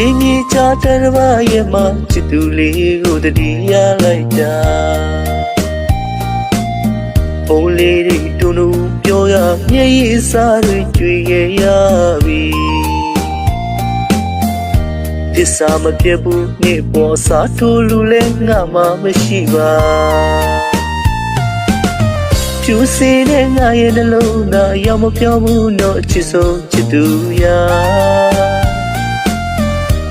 ရင်ကြီးချတရမရဲ့မှာချစ်သူလေးကိုတတိယလိုက်တာဘုံလေးတွေတူတူပြောရမျက်ရည်စားတွေကြွေခဲ့ရပြီသစ္စာမပြတ်ဘူးနေ့ပေါ်စားထိုးလူလဲငါမှမရှိပါဖြူစင်တဲ့ငါရဲ့နှလုံးသားရောက်မပြောဘူးတော့ချစ်ဆုံးချစ်သူရာ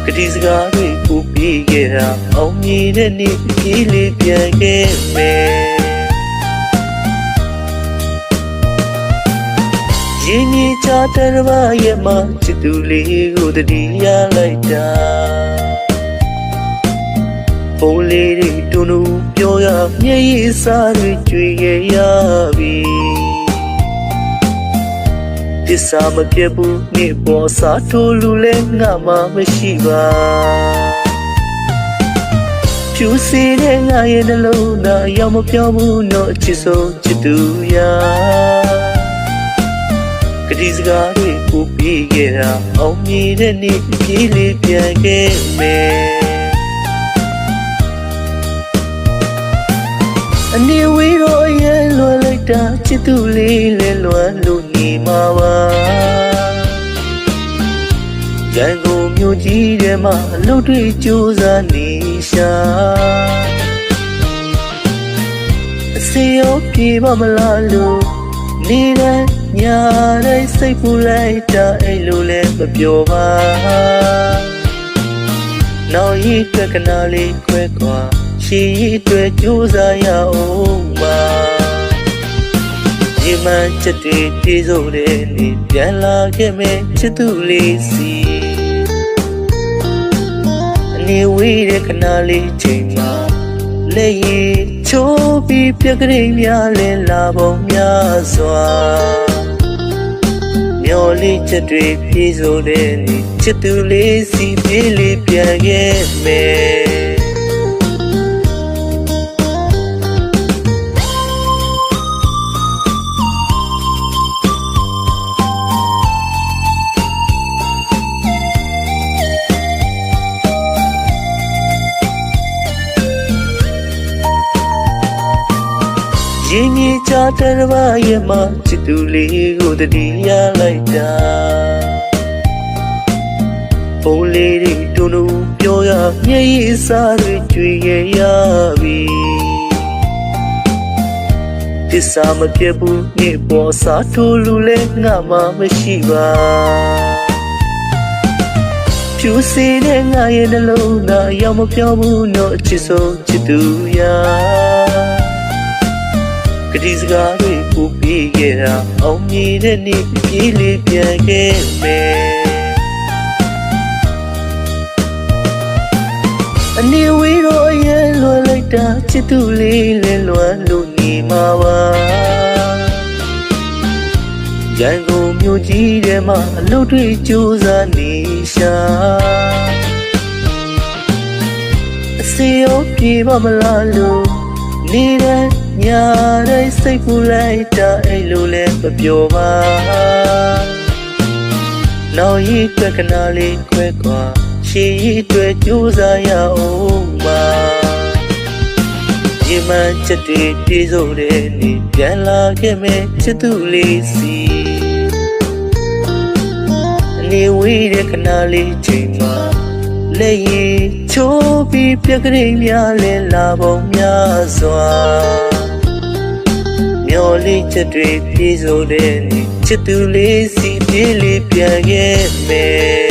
ကတိစကားတွေပူပြီးခဲ့တာအောင်မြင်တဲ့နေ့ကြီးလေးပြန်ခဲ့မယ်ရင်ကြီးချတရမရဲ့မှာချစ်သူလေးကိုတတိယလိုက်တာဘုံလေးတွေတူတူပြောရမျက်ရည်စားတွေကြွေခဲ့ရပြီ သစ္စာမပြတ်ဘူးနေ့ပေါ်စားထိုးလူလဲငါမှမရှိပါဖြူစင်တဲ့ငါရဲ့နှလုံးသားရောက်မပြောဘူးတော့ချစ်ဆုံးချစ်သူရာကတိစကားတွေပူပြီးခဲ့တာအောင်မြင်တဲ့နေ့ကြီးလေးပြန်ခဲ့မယ်အနေဝေးတော့အရင်လွယ်လိုက် တာချစ်သူလေးလဲလွယ်လို့နေမှာပါရန်ကုန်မြို့ကြီးထဲမှာအလုပ်တွေကြိုးစားနေရှာအစီရောပြေပါမလားလို့နေတဲ့ညတိုင်းစိတ်ပူလိုက်တာအဲ့လိုလဲမပြောပါနောက်ရည်တွက်ကနာလေးခွဲခွာရှည်ရည်အတွက်ကြိုးစားရအောင်ပါ ဒီမှန်ချက်တွေပြေဆုံးတဲ့နေ့ပြန်လာခဲ့မယ်ချစ်သူလေးစီအနေဝေးတဲ့ခဏလေးချိန်မှာလက်ရည်ချိုးပြီးပြက်ကလေးများလဲလာပုံများစွာမျော်လင့်ချက်တွေပြေဆုံးတဲ့နေ့ချစ်သူလေးစီပြေးလေးပြန်ခဲ့မယ် ရင်ကြီးချတရမရဲ့မှာချစ်သူလေးကိုတတိယလိုက်တာဘုံလေးတွေတူတူပြောရမျက်ရည်စားတွေကြွေခဲ့ရပြီသစ္စာမပြတ်ဘူးနေ့ပေါ်စားထိုးလူလဲငါမှမရှိပါဖြူစင်တဲ့ငါရဲ့နှလုံးသားရောက်မပြောဘူးတော့ချစ်ဆုံးချစ်သူရာက တိစကားတွေပူပြီးခဲ့တာအောင်မြင်တဲ့နေ့ကြီးလေးပြန်ခဲ့မယ်အနေဝေးတော့အရင်လွယ်လိုက်တာချစ်သူလေးလဲလွယ်လို့နေမှာပါရန်ကုန်မြို့ကြီးထဲမှာအလုပ်တွေကြိုးစားနေရှာအစီရောပြေပါမလားလို့နေတဲ့ ညတိုင်းစိတ်ပူလိုက်တာအဲ့လိုလဲမပြောပါနောက်ရည်တွက်ကနာလေးခွဲခွာရှည်ရည်အတွက်ကြိုးစားရအောင်ပါဒီမှန်ချက်တွေပြေဆုံးတဲ့နေ့ပြန်လာခဲ့မယ်ချစ်သူလေးစီအနေဝေးတဲ့ခဏလေးချိန်မှာလက်ရည်ချိုးပြီးပြက်ကလေးများလဲလာပုံများစွာမျော် လင့်ချက်တွေပြေဆုံးတဲ့နေ့ချစ်သူလေးစီပြေးလေးပြန်ခဲ့မယ်